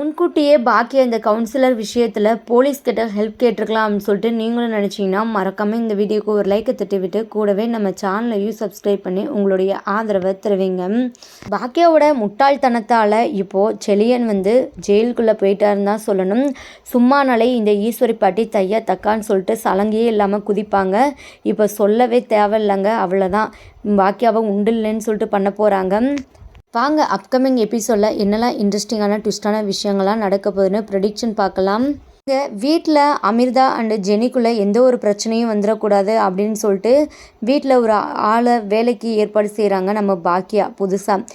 முன்கூட்டியே பாக்கிய அந்த கவுன்சிலர் விஷயத்தில் போலீஸ்கிட்ட ஹெல்ப் கேட்டிருக்கலாம்னு அப்படின்னு சொல்லிட்டு நீங்களும் நினச்சிங்கன்னா மறக்காமல் இந்த வீடியோக்கு ஒரு லைக்கை தட்டிவிட்டு கூடவே நம்ம சேனலையும் சப்ஸ்கிரைப் பண்ணி உங்களுடைய ஆதரவை தருவீங்க. பாக்கியாவோட முட்டாள்தனத்தால் இப்போது செலியன் வந்து ஜெயிலுக்குள்ளே போயிட்டாருன்னு தான் சொல்லணும். சும்மானாலே இந்த ஈஸ்வரி பாட்டி தையா தக்கான்னு சொல்லிட்டு சலங்கையே இல்லாமல் குதிப்பாங்க. இப்போ சொல்லவே தேவையில்லைங்க. அவ்வளோதான் பாக்கியாவை உண்டு இல்லைன்னு சொல்லிட்டு பண்ண போகிறாங்க வாங்க அப்கமிங் எபிசோடில் என்னெல்லாம் இன்ட்ரெஸ்டிங்கான ட்விஸ்டான விஷயங்கள்லாம் நடக்க போகுதுன்னு ப்ரெடிக்ஷன் பார்க்கலாம். இங்கே வீட்டில் அமிர்தா அண்டு ஜெனிக்குள்ளே எந்த ஒரு பிரச்சனையும் வந்துடக்கூடாது அப்படின்னு சொல்லிட்டு வீட்டில் ஒரு ஆளை வேலைக்கு ஏற்பாடு செய்கிறாங்க நம்ம பாக்கியா புதுசாக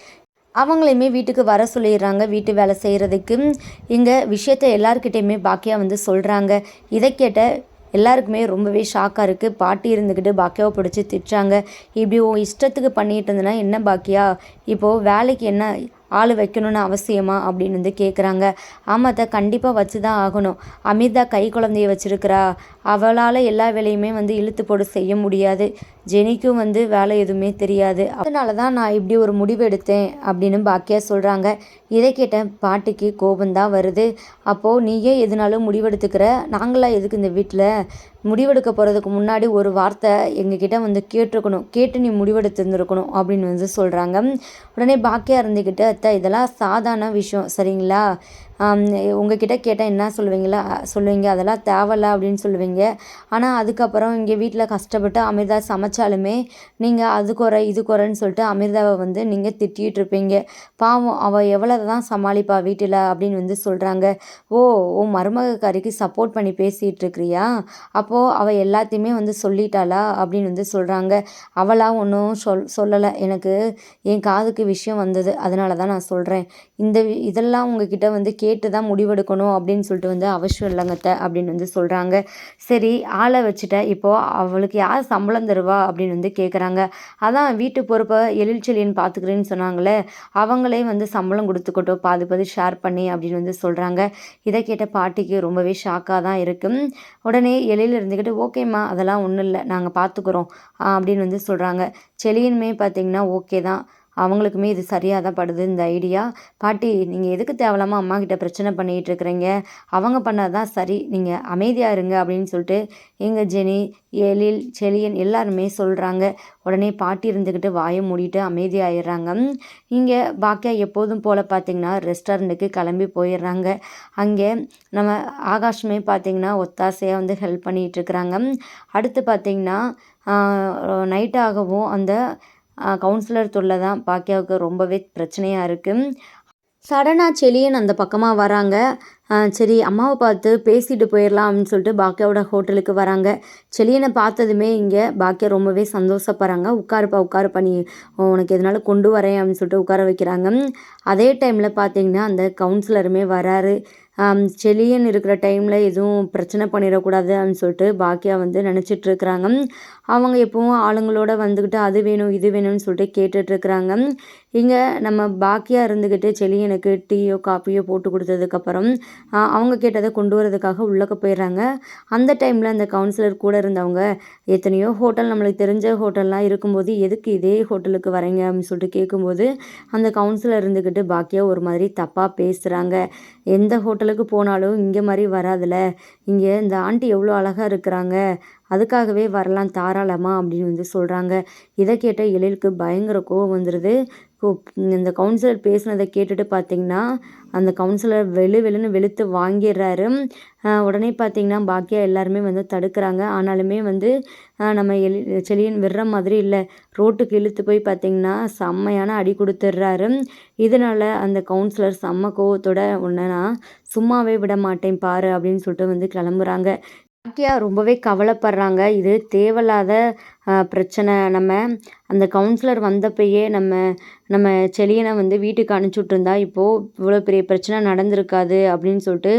அவங்களையுமே வீட்டுக்கு வர சொல்லிடுறாங்க வீட்டு வேலை செய்கிறதுக்கு இங்கே விஷயத்த எல்லாருக்கிட்டேயுமே பாக்கியா வந்து சொல்கிறாங்க இதை கேட்ட எல்லாருக்குமே ரொம்பவே ஷாக்காக இருக்குது பாட்டி இருந்துக்கிட்டு பாக்கியாவை பிடிச்சி திட்டுறாங்க. இப்படி உன் இஷ்டத்துக்கு பண்ணிகிட்டு இருந்தனா என்ன பாக்கியா? இப்போது வேலைக்கு என்ன ஆள் வைக்கணும்னு அவசியமா அப்படின்னு வந்து கேட்குறாங்க ஆமாம் தான் கண்டிப்பாக வச்சு தான் ஆகணும். அமிர்தா கை குழந்தைய வச்சுருக்கிறா. அவளால் எல்லா வேலையுமே வந்து இழுத்து போட்டு செய்ய முடியாது. ஜெனிக்கும் வந்து வேலை எதுவுமே தெரியாது. அதனால தான் நான் இப்படி ஒரு முடிவு எடுத்தேன் அப்படின்னு பாக்கியா சொல்கிறாங்க இதை கேட்ட பாட்டிக்கு கோபந்தான் வருது. அப்போது நீயே எதுனாலும் முடிவெடுத்துக்கிற? நாங்களாம் எதுக்கு இந்த வீட்டில் முடிவெடுக்க போகிறதுக்கு முன்னாடி ஒரு வார்த்தை எங்ககிட்ட வந்து கேட்டிருக்கணும். கேட்டு நீ முடிவெடுத்திருந்துருக்கணும் அப்படின்னு வந்து சொல்கிறாங்க உடனே பாக்கியா இருந்துக்கிட்டு அத்தை இதெல்லாம் சாதாரண விஷயம். சரிங்களா? உங்ககிட்ட கேட்டால் என்ன சொல்லுவீங்களா? சொல்லுவீங்க அதெல்லாம் தேவையில்ல அப்படின்னு சொல்லுவீங்க. ஆனால் அதுக்கப்புறம் இங்கே வீட்டில் கஷ்டப்பட்டு அமிர்தா சமைச்சாலுமே நீங்கள் அது குறை இது குறைன்னு சொல்லிட்டு அமிர்தாவை வந்து நீங்கள் திட்டிகிட்டு இருப்பீங்க. பாவம் அவள் எவ்வளோ தான் சமாளிப்பா வீட்டில் அப்படின்னு வந்து சொல்கிறாங்க ஓ ஓ மருமகக்காரிக்கு சப்போர்ட் பண்ணி பேசிகிட்டு இருக்கிறியா? அப்போது அவள் எல்லாத்தையுமே வந்து சொல்லிட்டாளா? அப்படின்னு வந்து சொல்கிறாங்க அவளாக ஒன்றும் சொல் சொல்லலை. எனக்கு என் காதுக்கு விஷயம் வந்தது. அதனால தான் நான் சொல்கிறேன் இந்த இதெல்லாம் உங்ககிட்ட வந்து கேட்டு தான் முடிவெடுக்கணும் அப்படின்னு சொல்லிட்டு வந்து அவசியம் இல்லைங்கத்த அப்படின்னு வந்து சொல்கிறாங்க சரி ஆளை வச்சுட்ட இப்போது அவளுக்கு யார் சம்பளம் தருவா அப்படின்னு வந்து கேட்குறாங்க அதான் வீட்டு பொறுப்பை எழில்ச்செலியன் பார்த்துக்கிறேன்னு சொன்னாங்களே அவங்களே வந்து சம்பளம் கொடுத்துக்கட்டும் பாதி பாதி ஷேர் பண்ணி அப்படின்னு வந்து சொல்கிறாங்க இதை கேட்ட பாட்டிக்கு ரொம்பவே ஷாக்காக தான் இருக்கும் உடனே எழில் இருந்துக்கிட்டு ஓகேம்மா அதெல்லாம் ஒன்றும் இல்லை நாங்கள் பார்த்துக்குறோம் அப்படின்னு வந்து சொல்கிறாங்க செலியனுமே பார்த்திங்கன்னா ஓகே தான். அவங்களுக்குமே இது சரியாக தான் படுது இந்த ஐடியா. பாட்டி நீங்கள் எதுக்கு தேவையில்லாமல் அம்மா கிட்ட பிரச்சனை பண்ணிகிட்டு இருக்கிறீங்க? அவங்க பண்ணது தான் சரி. நீங்கள் அமைதியாக இருங்க அப்படின்னு சொல்லிட்டு எங்கள் ஜெனி எழில் செலியன் எல்லாருமே சொல்கிறாங்க உடனே பாட்டி இருந்துக்கிட்டு வாயை மூடிட்டு அமைதியாகிடுறாங்க இங்கே பாக்கியா எப்போதும் போல் பார்த்திங்கன்னா ரெஸ்டாரண்ட்டுக்கு கிளம்பி போயிடுறாங்க. அங்கே நம்ம ஆகாஷமே பார்த்திங்கன்னா ஒத்தாசையாக வந்து ஹெல்ப் பண்ணிகிட்ருக்குறாங்க அடுத்து பார்த்திங்கன்னா நைட் ஆகவும் அந்த கவுன்சிலர் தொல்லை தான் பாக்கியாவுக்கு ரொம்பவே பிரச்சனையாக இருக்குது சடனாக செலியன் அந்த பக்கமாக வராங்க. சரி அம்மாவை பார்த்து பேசிட்டு போயிடலாம் அப்படின்னு சொல்லிட்டு பாக்கியாவோட ஹோட்டலுக்கு வராங்க. செலியனை பார்த்ததுமே இங்கே பாக்கியா ரொம்பவே சந்தோஷப்படுறாங்க. உட்காருப்பா உட்காரு பண்ணி உனக்கு எதனால கொண்டு வரேன் அப்படின்னு சொல்லிட்டு உட்கார வைக்கிறாங்க. அதே டைமில் பார்த்தீங்கன்னா அந்த கவுன்சிலருமே வராரு. செலியன் இருக்கிற டைமில் எதுவும் பிரச்சனை பண்ணிடக்கூடாது அப்படின்னு சொல்லிட்டு பாக்கியா வந்து நினச்சிட்ருக்குறாங்க. அவங்க எப்பவும் ஆளுங்களோட வந்துக்கிட்டு அது வேணும் இது வேணும்னு சொல்லிட்டு கேட்டுட்ருக்குறாங்க. இங்கே நம்ம பாக்கியாக இருந்துக்கிட்டு செலியனுக்கு டீயோ காப்பியோ போட்டு கொடுத்ததுக்கப்புறம் அவங்க கேட்டதை கொண்டு வரதுக்காக உள்ளக்க போயிடுறாங்க. அந்த டைமில் அந்த கவுன்சிலர் கூட இருந்தவங்க எத்தனையோ ஹோட்டல் நம்மளுக்கு தெரிஞ்ச ஹோட்டல்லாம் இருக்கும்போது எதுக்கு இதே ஹோட்டலுக்கு வரீங்க? அப்படின்னு சொல்லிட்டு கேட்கும்போது அந்த கவுன்சிலர் இருந்துக்கிட்டு பாக்கியா ஒரு மாதிரி தப்பாக பேசுகிறாங்க எந்த ஹோட்டலுக்கு போனாலும் இங்கே மாதிரி வராதில்ல இங்கே இந்த ஆண்டி எவ்வளோ அழகாக இருக்கிறாங்க. அதுக்காகவே வரலாம் தாராளமாக அப்படின்னு வந்து சொல்கிறாங்க இதை கேட்ட எழிலுக்கு பயங்கர கோவம் வந்துடுது இந்த கவுன்சிலர் பேசுனதை கேட்டுட்டு பார்த்தீங்கன்னா அந்த கவுன்சிலர் வெளு வெளுன்னு வெளுத்து வாங்கிடுறாரு. உடனே பார்த்தீங்கன்னா பாக்கியா எல்லாருமே வந்து தடுக்கிறாங்க. ஆனாலுமே வந்து நம்ம எலி செலியன் விடுற மாதிரி இல்லை. ரோட்டுக்கு இழுத்து போய் பார்த்தீங்கன்னா செம்மையான அடி கொடுத்துட்றாரு. இதனால் அந்த கவுன்சிலர் செம்ம கோவத்தோட ஒன்றுனா சும்மாவே விட மாட்டேன் பாரு அப்படின்னு சொல்லிட்டு வந்து கிளம்புறாங்க. பாக்கியா ரொம்பவே கவலைப்படுறாங்க. இது தேவையில்லாத பிரச்சனை. நம்ம அந்த கவுன்சிலர் வந்தப்பயே நம்ம நம்ம செலியனை வந்து வீட்டுக்கு அனுப்பிச்சி விட்ருந்தா இப்போது இவ்வளோ பெரிய பிரச்சனை நடந்திருக்காது அப்படின்னு சொல்லிட்டு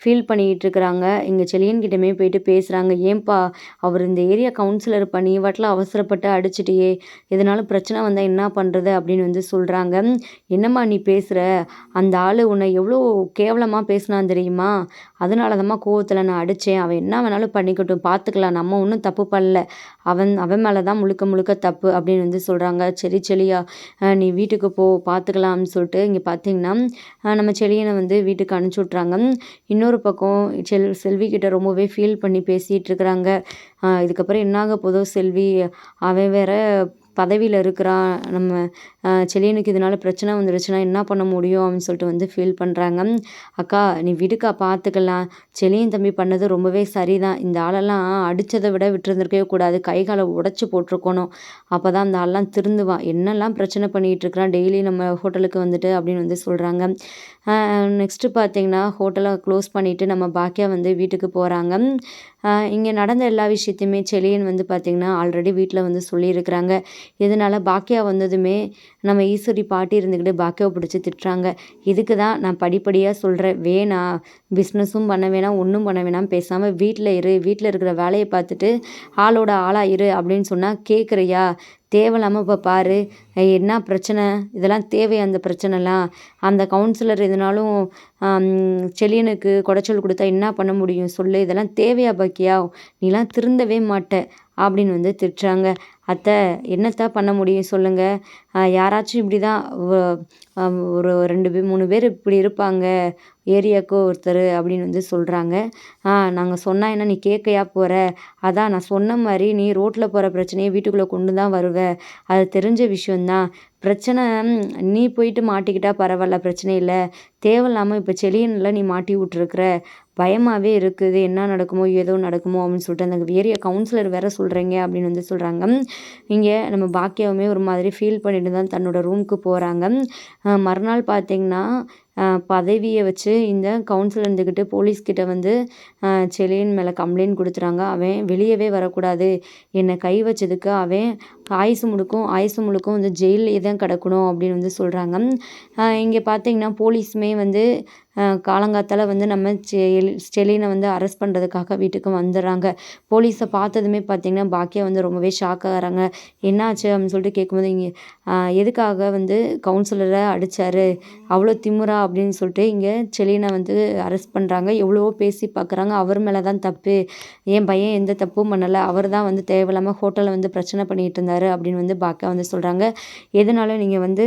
ஃபீல் பண்ணிக்கிட்டு இருக்கிறாங்க இங்கே செலியன்கிட்டமே போயிட்டு பேசுகிறாங்க ஏன்பா அவர் இந்த ஏரியா கவுன்சிலர் பண்ணி வாட்டில் அவசரப்பட்டு அடிச்சிட்டியே. எதனாலும் பிரச்சனை வந்தால் என்ன பண்ணுறது அப்படின்னு வந்து சொல்கிறாங்க என்னம்மா நீ பேசுகிற அந்த ஆள் உன்னை எவ்வளோ கேவலமாக பேசினான் தெரியுமா? அதனால தான்மா கோவத்தில் நான் அடித்தேன் அவன் என்ன வேணாலும் பண்ணிக்கட்டும். பார்த்துக்கலாம் நம்ம ஒன்றும் தப்பு பண்ணல அவன் அவன் மேலே தான் முழுக்க முழுக்க தப்பு. அப்படின்னு வந்து சொல்கிறாங்க சரி செலியா நீ வீட்டுக்கு போ. பார்த்துக்கலாம்னு சொல்லிட்டு இங்கே பார்த்தீங்கன்னா நம்ம செலியனை வந்து வீட்டுக்கு அனுப்பிச்சி விட்றாங்க இன்னொரு பக்கம் செல் செல்வி கிட்ட ரொம்பவே ஃபீல் பண்ணி பேசிகிட்டு இருக்கிறாங்க. இதுக்கப்புறம் என்னாக போதோ செல்வி அவன் வேற பதவியில் இருக்கிறான். நம்ம செலியனுக்கு இதனால் பிரச்சனை வந்துடுச்சுன்னா என்ன பண்ண முடியும் அப்படின்னு சொல்லிட்டு வந்து ஃபீல் பண்ணுறாங்க அக்கா நீ விடுக்கா பார்த்துக்கலாம் செலியன் தம்பி பண்ணது ரொம்பவே சரிதான். இந்த ஆளெல்லாம் அடித்ததை விட விட்டுருந்துருக்கவே கூடாது. கை காலை உடச்சி போட்டிருக்கணும். அப்போ தான் அந்த ஆளெலாம் திருந்துவான் என்னெல்லாம் பிரச்சனை பண்ணிகிட்டு இருக்கிறான்? டெய்லி நம்ம ஹோட்டலுக்கு வந்துட்டு அப்படின்னு வந்து சொல்கிறாங்க நெக்ஸ்ட்டு பார்த்தீங்கன்னா ஹோட்டலை க்ளோஸ் பண்ணிவிட்டு நம்ம பாக்கியா வந்து வீட்டுக்கு போகிறாங்க இங்கே நடந்த எல்லா விஷயத்தையுமே செலியன் வந்து பார்த்திங்கன்னா ஆல்ரெடி வீட்டில் வந்து சொல்லியிருக்கிறாங்க. இதனால் பாக்கியா வந்ததுமே நம்ம ஈஸ்வரி பாட்டி இருந்துக்கிட்டு பாக்கியாவை பிடிச்சி திட்டுறாங்க. இதுக்கு தான் நான் படிப்படியாக சொல்கிறேன் வேணாம் பிஸ்னஸும் பண்ண வேணாம் ஒன்றும் பண்ண வேணாம் பேசாமல் வீட்டில் இரு வீட்டில் இருக்கிற வேலையை பார்த்துட்டு ஆளோட ஆளாக இரு அப்படின்னு சொன்னால் கேட்குறியா தேவையில்லாமல் இப்போ பாரு என்ன பிரச்சனை? இதெல்லாம் தேவையா அந்த பிரச்சனைலாம். அந்த கவுன்சிலர் எதுனாலும் செழியனுக்கு குடைச்சல் கொடுத்தா என்ன பண்ண முடியும்? சொல்லு இதெல்லாம் தேவையா பாக்கியா? நீலாம் திருந்தவே மாட்ட. அப்படின்னு வந்து திட்டுறாங்க. அத்தை என்னத்தா பண்ண முடியும் சொல்லுங்கள் யாராச்சும் இப்படி தான் ஒரு ரெண்டு பேர் மூணு பேர் இப்படி இருப்பாங்க ஏரியாவுக்கு ஒருத்தர் அப்படின்னு வந்து சொல்கிறாங்க நாங்கள் சொன்னால் என்ன நீ கேட்கையா போகிற அதான் நான் சொன்ன மாதிரி நீ ரோட்டில் போகிற பிரச்சனையை வீட்டுக்குள்ளே கொண்டு தான் வருவ. அது தெரிஞ்ச விஷயந்தான் பிரச்சனை நீ போயிட்டு மாட்டிக்கிட்டால் பரவாயில்ல பிரச்சனை இல்லை. தேவையில்லாமல் இப்போ செலியனில் நீ மாட்டி விட்ருக்குற பயமாகவே இருக்குது. என்ன நடக்குமோ ஏதோ நடக்குமோ அப்படின்னு சொல்லிட்டு அந்த ஏரியா கவுன்சிலர் வேறு சொல்கிறீங்க அப்படின்னு வந்து சொல்கிறாங்க இங்கே நம்ம பாக்கியாவுமே ஒரு மாதிரி ஃபீல் பண்ணிட்டு தான் தன்னோட ரூமுக்கு போகிறாங்க மறுநாள் பார்த்திங்கன்னா பதவியை வச்சு இந்த கவுன்சிலர் இருந்துக்கிட்டு போலீஸ்கிட்ட வந்து செலியன் மேலே கம்ப்ளைண்ட் கொடுத்துறாங்க. அவன் வெளியவே வரக்கூடாது. என்னை கை வச்சதுக்கு அவன் ஆயுசு முழுக்கும் ஆயுசு முழுக்கும் வந்து ஜெயிலே தான் கிடக்கணும் அப்படின்னு வந்து சொல்கிறாங்க இங்கே பார்த்தீங்கன்னா போலீஸுமே வந்து காலங்காத்தால் வந்து நம்ம செலினை வந்து அரெஸ்ட் பண்ணுறதுக்காக வீட்டுக்கு வந்துடுறாங்க போலீஸை பார்த்ததுமே பார்த்திங்கன்னா பாக்கியா வந்து ரொம்பவே ஷாக் ஆகிறாங்க. என்னாச்சு அப்படின்னு சொல்லிட்டு கேட்கும்போது இங்கே எதுக்காக வந்து கவுன்சிலரை அடித்தார் அவ்வளோ திமுறா அப்படின்னு சொல்லிட்டு இங்கே செலினை வந்து அரெஸ்ட் பண்ணுறாங்க எவ்வளவோ பேசி பார்க்குறாங்க அவர் மேலே தான் தப்பு. என் பையன் எந்த தப்பும் பண்ணலை. அவர் தான் வந்து தேவையில்லாமல் ஹோட்டலில் வந்து பிரச்சனை பண்ணிகிட்டு இருந்தார் அப்படின்னு வந்து பாக்கியா வந்து சொல்கிறாங்க எதனால நீங்கள் வந்து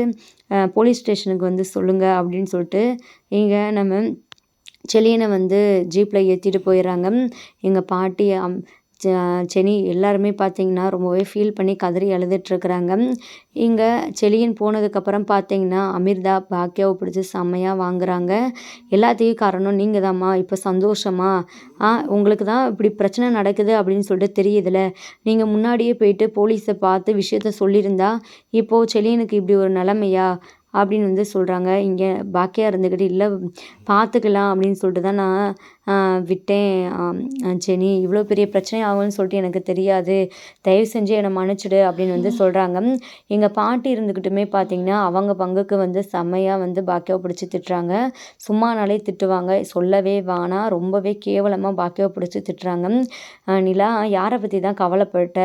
போலீஸ் ஸ்டேஷனுக்கு வந்து சொல்லுங்கள் அப்படின்னு சொல்லிட்டு இங்கே நம்ம செலியனை வந்து ஜீப்பில் ஏற்றிட்டு போயிடுறாங்க. எங்கள் பாட்டி அம் செனி எல்லாருமே பார்த்திங்கன்னா ரொம்பவே ஃபீல் பண்ணி கதறி அழுதுட்ருக்குறாங்க. இங்கே செலியன் போனதுக்கப்புறம் பார்த்தீங்கன்னா அமிர்தா பாக்கியாவை பிடிச்சி செம்மையாக வாங்குறாங்க. எல்லாத்தையும் காரணம் நீங்கள் தாம்மா இப்போ சந்தோஷமா? ஆ உங்களுக்கு தான் இப்படி பிரச்சனை நடக்குது அப்படின்னு சொல்லிட்டு தெரியுதுல. நீங்கள் முன்னாடியே போயிட்டு போலீஸை பார்த்து விஷயத்த சொல்லியிருந்தா இப்போது செலியனுக்கு இப்படி ஒரு நிலமையா? அப்படின்னு வந்து சொல்கிறாங்க இங்கே பாக்கியா இருந்துக்கிட்டு இல்லை பார்த்துக்கலாம் அப்படின்னு சொல்லிட்டு தான் நான் விட்டேன். ஜெனி இவ்வளோ பெரிய பிரச்சனை ஆகும்னு சொல்லிட்டு எனக்கு தெரியாது. தயவு செஞ்சு என்னை மன்னிச்சிடு அப்படின்னு வந்து சொல்கிறாங்க எங்கள் பாட்டி இருந்துக்கிட்டுமே பார்த்தீங்கன்னா அவங்க பங்குக்கு வந்து செம்மையாக வந்து பாக்கியாவை பிடிச்சி திட்டுறாங்க. சும்மானாலே திட்டுவாங்க. சொல்லவே வேணாம். ரொம்பவே கேவலமாக பாக்கியாவை பிடிச்சி திட்டுறாங்க. நிலா யாரை பற்றி தான் கவலைப்பட்ட?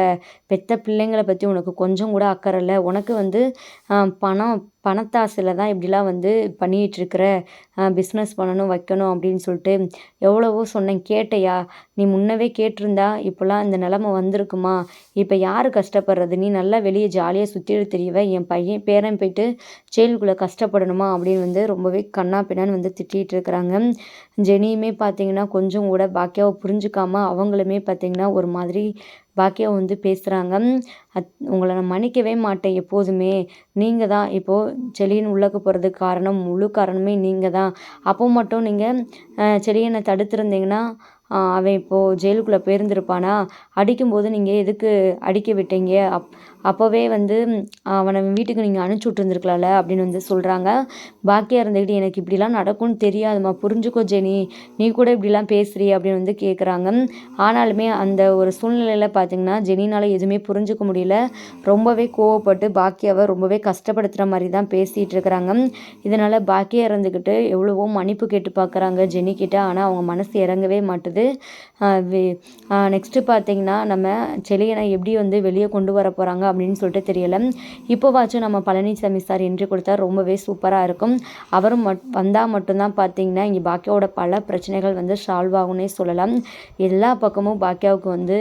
பெத்த பிள்ளைங்களை பற்றி உனக்கு கொஞ்சம் கூட அக்கறை இல்லை. உனக்கு வந்து பணம் பணத்தாசையில் தான் இப்படிலாம் வந்து பண்ணிகிட்ருக்குற பிஸ்னஸ் பண்ணணும் வைக்கணும் அப்படின்னு சொல்லிட்டு எவ்வளவோ சொன்னேன். கேட்டையா நீ முன்னவே கேட்டிருந்தா இப்போலாம் இந்த நிலமை வந்திருக்குமா? இப்போ யார் கஷ்டப்படுறது? நீ நல்லா வெளியே ஜாலியாக சுற்றிட்டு தெரியவ என் பையன் பேரன் போயிட்டு ஜெயிலுக்குள்ளே கஷ்டப்படணுமா? அப்படின்னு வந்து ரொம்பவே கண்ணா பின்னான்னு வந்து திட்டிகிட்டு இருக்கிறாங்க. ஜெனியுமே பார்த்தீங்கன்னா கொஞ்சம் கூட பாக்கியாவை புரிஞ்சுக்காம அவங்களுமே பார்த்தீங்கன்னா ஒரு மாதிரி பாக்கியா வந்து பேசுகிறாங்க அத் உங்களை நான் மன்னிக்கவே மாட்டேன் எப்போதுமே. நீங்கள் தான் இப்போது செலியன் உள்ளக்க போகிறதுக்கு காரணம் முழு காரணமே நீங்கள் தான் அப்போ மட்டும் நீங்கள் செலியனை தடுத்திருந்தீங்கன்னா அவன் இப்போது ஜெயிலுக்குள்ளே போயிருந்திருப்பானா? அடிக்கும்போது நீங்கள் எதுக்கு அடிக்க விட்டீங்க? அப் அப்போவே வந்து அவனை வீட்டுக்கு நீங்கள் அனுப்பிச்சி விட்ருந்துருக்கலாம்ல அப்படின்னு வந்து சொல்கிறாங்க பாக்கியாக இருந்துக்கிட்டு எனக்கு இப்படிலாம் நடக்கும்னு தெரியாதும்மா. புரிஞ்சுக்கோ ஜெனி. நீ கூட இப்படிலாம் பேசுகிறீ அப்படின்னு வந்து கேட்குறாங்க ஆனாலுமே அந்த ஒரு சூழ்நிலையில் பார்த்தீங்கன்னா ஜெனினால் எதுவுமே புரிஞ்சுக்க முடியல. ரொம்பவே கோவப்பட்டு பாக்கியாவை ரொம்பவே கஷ்டப்படுத்துகிற மாதிரி தான் பேசிகிட்டு இருக்கிறாங்க. இதனால் பாக்கியா இருந்துக்கிட்டு எவ்வளவோ மன்னிப்பு கேட்டு பார்க்குறாங்க ஜெனிக்கிட்ட ஆனால் அவங்க மனசு இறங்கவே மாட்டுது. நெக்ஸ்ட்டு பார்த்தீங்கன்னா நம்ம செலியனை எப்படி வந்து வெளியே கொண்டு வர போகிறாங்க அப்படின்னு சொல்லிட்டு தெரியலை. இப்போவாச்சும் நம்ம பழனிசாமி சார் என்று கொடுத்தா ரொம்பவே சூப்பராக இருக்கும். அவரும் மட் வந்தால் மட்டும்தான் பார்த்தீங்கன்னா இங்கே பாக்கியாவோட பல பிரச்சனைகள் வந்து சால்வ் ஆகும்னே சொல்லலாம். எல்லா பக்கமும் பாக்கியாவுக்கு வந்து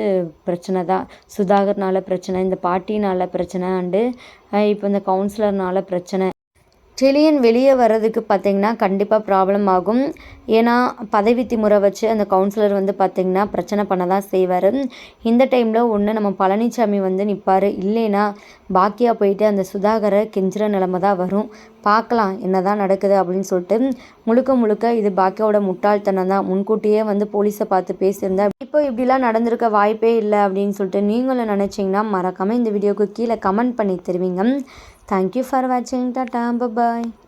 பிரச்சனை தான். சுதாகர்னால பிரச்சனை இந்த பாட்டினால பிரச்சனை அண்டு இப்போ இந்த கவுன்சிலர்னால பிரச்சனை. செலியன் வெளியே வர்றதுக்கு பார்த்தீங்கன்னா கண்டிப்பாக ப்ராப்ளம் ஆகும். ஏன்னா பதவி திமுறை வச்சு அந்த கவுன்சிலர் வந்து பார்த்திங்கன்னா பிரச்சனை பண்ண தான் செய்வார். இந்த டைமில் ஒன்று நம்ம பழனிசாமி வந்து நிற்பார் இல்லைன்னா பாக்கியா போயிட்டு அந்த சுதாகரை கெஞ்சுற நிலமை தான் வரும். பார்க்கலாம் என்ன தான் நடக்குது அப்படின்னு சொல்லிட்டு. முழுக்க முழுக்க இது பாக்கியாவோட முட்டாள்தனம் தான். முன்கூட்டியே வந்து போலீஸை பார்த்து பேசியிருந்தா இப்போ இப்படிலாம் நடந்திருக்க வாய்ப்பே இல்லை அப்படின்னு சொல்லிட்டு நீங்களும் நினச்சிங்கன்னா மறக்காமல் இந்த வீடியோவுக்கு கீழே கமெண்ட் பண்ணி தருவீங்க. Thank you for watching. Tata. Bye bye.